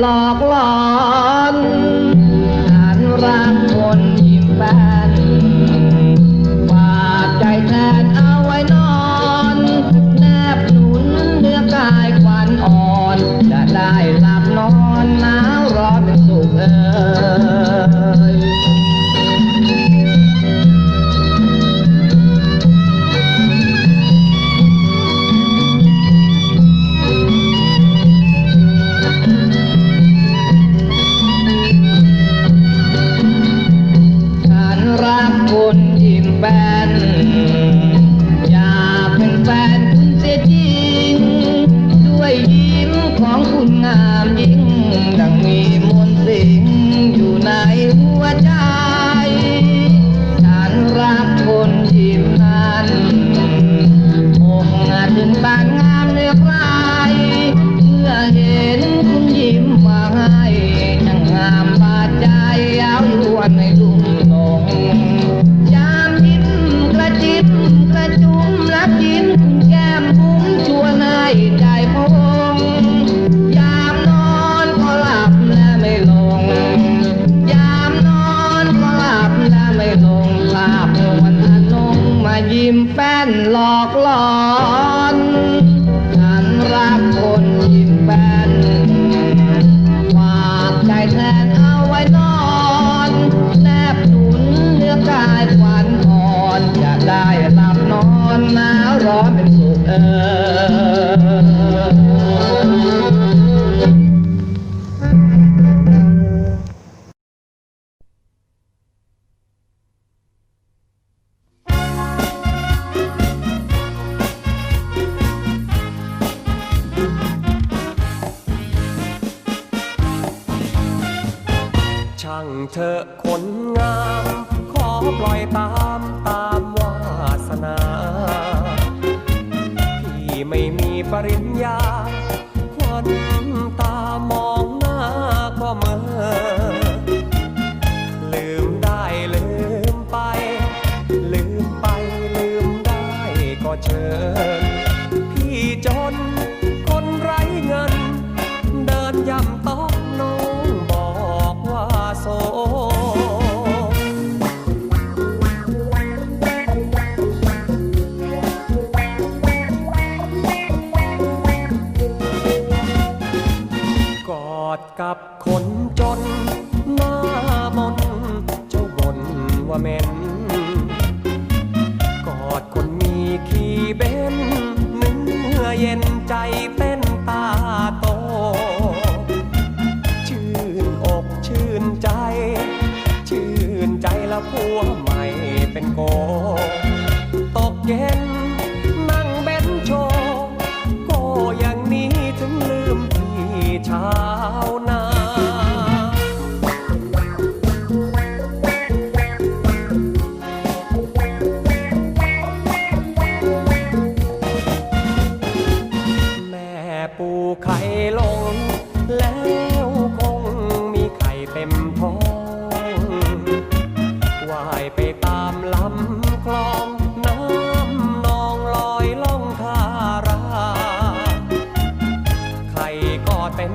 หลอกหลอนหันร่างคนยิ้มแป้นบาดใจแท้านงามเลือกว่า อกหลอนฉันรักคนยิ้มแบนวางใจแทนเอาไว้นอนแนบหนุนเนื้อกายควันอ่อนจะได้หลับนอนหนาวร้อนเป็นสุขเออ ช่างเธอคนงาม ขอปล่อยตามตามวาสนา พี่ไม่มีปริญญาควันต กับคนจน หน้ามนเจ้าบ่นว่าเม็น กอดคนมีขี้เบนเนื้อเย็นใจเป็นตาโต ชื่นอกชื่นใจ ชื่นใจแล้วผัวใหม่เป็นโก ไข่ลง แล้วคงมีไข่เต็มท้องว่ายไปตามลำคลองน้ำนองลอยล่องทารา ไข่ก็เต็ม